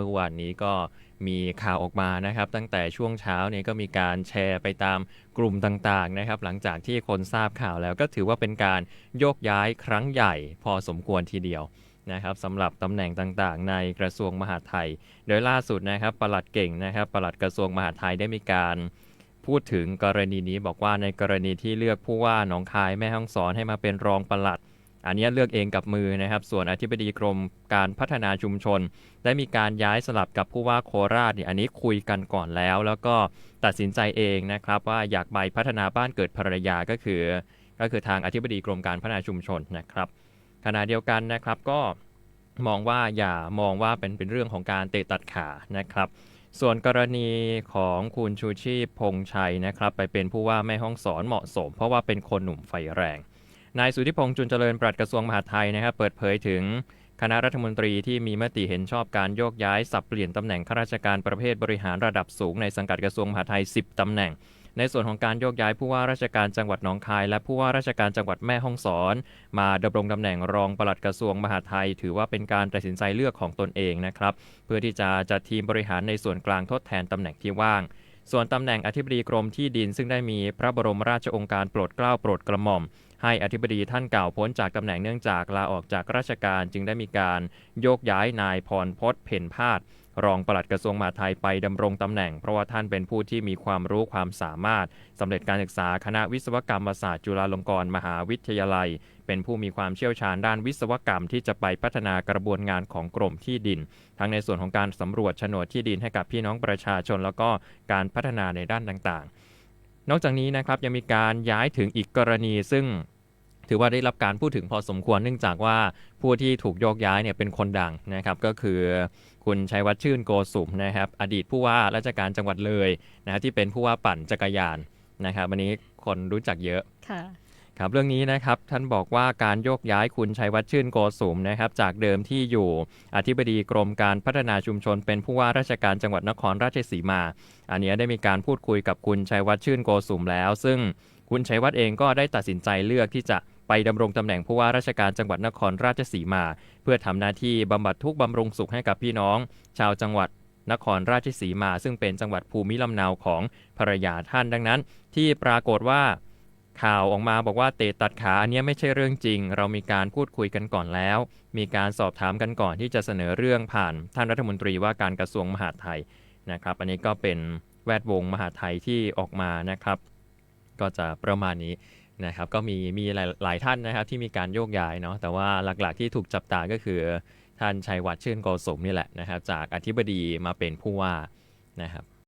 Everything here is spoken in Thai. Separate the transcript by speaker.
Speaker 1: มื่อวานนี้ก็มีข่าวออกมานะครับ ตั้งแต่ช่วงเช้าเนี่ยก็มีการแชร์ไปตามกลุ่มต่างๆนะครับ หลังจากที่คนทราบข่าวแล้วก็ถือว่าเป็นการโยกย้ายครั้งใหญ่พอสมควรทีเดียวนะครับสำหรับตำแหน่งต่างๆ ในกระทรวงมหาดไทย โดยล่าสุดนะครับปลัดเก่งนะครับปลัดกระทรวงมหาดไทยได้มีการพูดถึงกรณีนี้บอกว่าในกรณีที่เลือกผู้ว่าหนองคายแม่ฮ่องสอนให้มาเป็นรองปลัด อันนี้เลือกเองกับมือนะครับ ส่วนอธิบดีกรมการพัฒนาชุมชน ได้มีการย้ายสลับกับผู้ว่าโคราชเนี่ยอันนี้คุยกันก่อนแล้ว แล้วก็ตัดสินใจเองนะครับว่าอยากไปพัฒนาบ้านเกิดภรรยาก็คือ ก็คือทางอธิบดีกรมการพัฒนาชุมชนนะครับขณะเดียวกันนะครับก็มองว่าอย่ามองว่าเป็นเป็นเรื่องของการเตะตัดขานะครับ ส่วนกรณีของคุณชูชีพพงชัยนะครับ ไปเป็นผู้ว่าแม่ห้องสอนเหมาะสม เพราะว่าเป็นคนหนุ่มไฟแรง นายสุทธิพงษ์จุนเจริญปลัดกระทรวงมหาดไทยนะครับเปิดเผยถึงคณะรัฐมนตรีที่มีมติเห็นชอบการโยกย้ายสับเปลี่ยนตำแหน่งข้าราชการประเภทบริหารระดับสูงในสังกัดกระทรวงมหาดไทย 10 ตำแหน่ง ในส่วนของการโยกย้ายผู้ว่าราชการจังหวัดหนองคาย และผู้ว่าราชการจังหวัดแม่ฮ่องสอน มาดำรงตำแหน่งรองปลัดกระทรวงมหาดไทย ถือว่าเป็นการตัดสินใจเลือกของตนเองนะครับ เพื่อที่จะจัดทีมบริหารในส่วนกลางทดแทนตำแหน่งที่ว่าง ส่วนตำแหน่งอธิบดีกรมที่ดินซึ่งได้มีพระบรมราชองค์การโปรดเกล้าโปรดกระหม่อม ให้อธิบดีท่านเก่าพ้นจากตำแหน่งเนื่องจากลาออกจากราชการจึงได้มีการโยกย้ายนายพรพศเพ่นพาด รองปลัดกระทรวงมหาดไทยไปดำรงตำแหน่ง เพราะว่าท่านเป็นผู้ที่มีความรู้ความสามารถสำเร็จการศึกษาคณะวิศวกรรมศาสตร์จุฬาลงกรณ์มหาวิทยาลัย เป็นผู้มีความเชี่ยวชาญด้านวิศวกรรมที่จะไปพัฒนากระบวนงานของกรมที่ดิน ทั้งในส่วนของการสำรวจโฉนดที่ดินให้กับพี่น้องประชาชน แล้วก็การพัฒนาในด้านต่างๆ นอกจากนี้นะครับยังมีการย้ายถึงอีกกรณีซึ่ง ถือว่าได้รับการพูดถึงพอสมควรเนื่องจากว่าผู้ที่ถูกโยกย้ายเนี่ยเป็นคนดังนะครับ ก็คือคุณชัยวัฒน์ชื่นโกสุมนะครับ อดีตผู้ว่าราชการจังหวัดเลยนะฮะที่เป็นผู้ว่าปั่นจักรยานนะครับวันนี้คนรู้จักเยอะ
Speaker 2: ค่ะ
Speaker 1: ครับเรื่องนี้นะครับท่านบอกว่าการโยกย้ายคุณชัยวัฒน์ชื่นโกสุมนะครับจากเดิมที่อยู่อธิบดีกรมการพัฒนาชุมชน เป็นผู้ว่าราชการจังหวัดนครราชสีมา อันนี้ได้มีการพูดคุยกับคุณชัยวัฒน์ชื่นโกสุมแล้ว ซึ่งคุณชัยวัฒน์เองก็ได้ตัดสินใจเลือกที่จะ ไปดำรงตำแหน่งผู้ว่าราชการจังหวัดนครราชสีมา เพื่อทำหน้าที่บำบัดทุกข์บำรุงสุขให้กับพี่น้อง ชาวจังหวัดนครราชสีมา ซึ่งเป็นจังหวัดภูมิลำเนาของภรรยาท่านดังนั้น ที่ปรากฏว่าข่าวออกมาบอกว่าเตะตัดขาอันนี้ไม่ใช่เรื่องจริง เรามีการพูดคุยกันก่อนแล้ว มีการสอบถามกันก่อนที่จะเสนอเรื่องผ่านท่านรัฐมนตรีว่าการกระทรวงมหาดไทยนะครับ อันนี้ก็เป็นแวดวงมหาดไทยที่ออกมานะครับ ก็จะประมาณนี้นะครับก็มีมีหลายหลายท่านนะครับที่มีการโยกย้ายเนาะแต่ว่าหลักๆที่ถูกจับตาก็คือ ท่านชัยวัฒน์ชื่นโกสมนี่แหละนะครับจากอธิบดีมาเป็นผู้ว่านะครับ